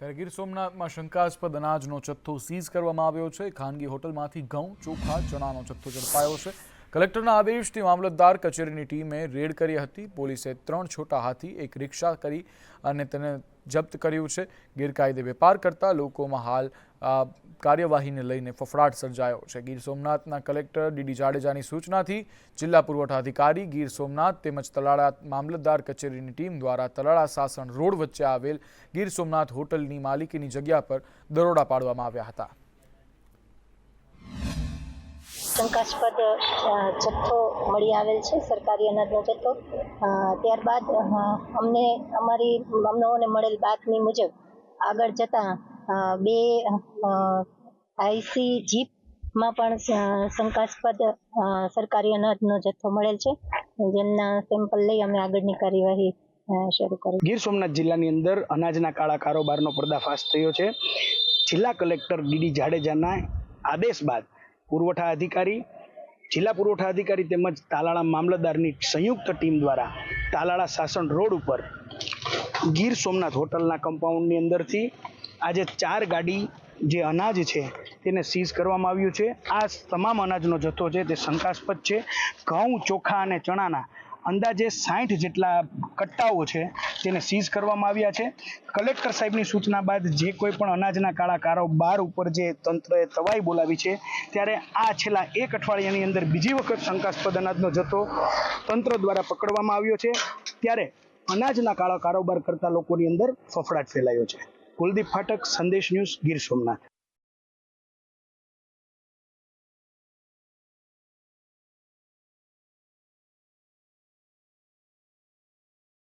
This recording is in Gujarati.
ત્યારે ગીર સોમનાથમાં શંકાસ્પદ અનાજનો જથ્થો સીઝ કરવામાં આવ્યો છે. ખાનગી હોટલમાંથી ઘઉં, ચોખા, ચણાનો જથ્થો ઝડપાયો છે. કલેક્ટરના આદેશથી મામલતદાર કચેરીની ટીમે રેડ કરી હતી. પોલીસે ત્રણ છોટા હાથી, એક રિક્ષા કરી અને તેને જપ્ત કર્યું છે. ગેરકાયદે વેપાર કરતા લોકોમાં હાલ કાર્યવાહીને લઈને ફફડાટ સર્જાયો છે. ગીર સોમનાથના કલેક્ટર ડીડી જાડેજાની સૂચનાથી જિલ્લા પુરવઠા અધિકારી ગીર સોમનાથ તેમજ તલાળા મામલતદાર કચેરીની ટીમ દ્વારા તલાળા સાસણ રોડ વચ્ચે આવેલ ગીર સોમનાથ હોટલની માલિકીની જગ્યા પર દરોડા પાડવામાં આવ્યા હતા. શંકાસ્પદ જથ્થો મળી આવેલ છે, સરકારી અનાજનો જથ્થો. ત્યારબાદ અમને, અમારી અમને મળેલ બાતમી મુજબ આગળ જતાં બે આઈસી જીપમાં પણ શંકાસ્પદ સરકારી અનાજનો જથ્થો મળેલ છે. જેમના સેમ્પલ લઈ અમે આગળની કાર્યવાહી શરૂ કરી. ગીર સોમનાથ જિલ્લાની અંદર અનાજના કાળા કારોબારનો પર્દાફાશ થયો છે. જિલ્લા કલેક્ટર ડીડી જાડેજાના આદેશ બાદ પુરવઠા અધિકારી, જિલ્લા પુરવઠા અધિકારી તેમજ તાલાળા મામલતદારની સંયુક્ત ટીમ દ્વારા તાલાળા સાસણ રોડ ઉપર ગીર સોમનાથ હોટલના કમ્પાઉન્ડની અંદરથી આજે ચાર ગાડી જે અનાજ છે તેને સીઝ કરવામાં આવ્યું છે. આ તમામ અનાજનો જથ્થો છે તે શંકાસ્પદ છે. ઘઉં, ચોખા અને ચણાના અંદાજે સાઠ જેટલા કટ્ટાઓ છે તેને સીઝ કરવામાં આવ્યા છે. કલેક્ટર સાહેબની સૂચના બાદ જે કોઈ પણ અનાજના કાળા કારોબાર ઉપર જે તંત્રએ તવાઈ બોલાવી છે ત્યારે આ છેલ્લા એક અઠવાડિયાની અંદર બીજી વખત શંકાસ્પદ અનાજનો જથ્થો તંત્ર દ્વારા પકડવામાં આવ્યો છે. ત્યારે અનાજના કાળા કારોબાર કરતા લોકોની અંદર ફફડાટ ફેલાયો છે. કુલદીપ ફાટક સંદેશ ન્યૂઝ ગીર સોમનાથ.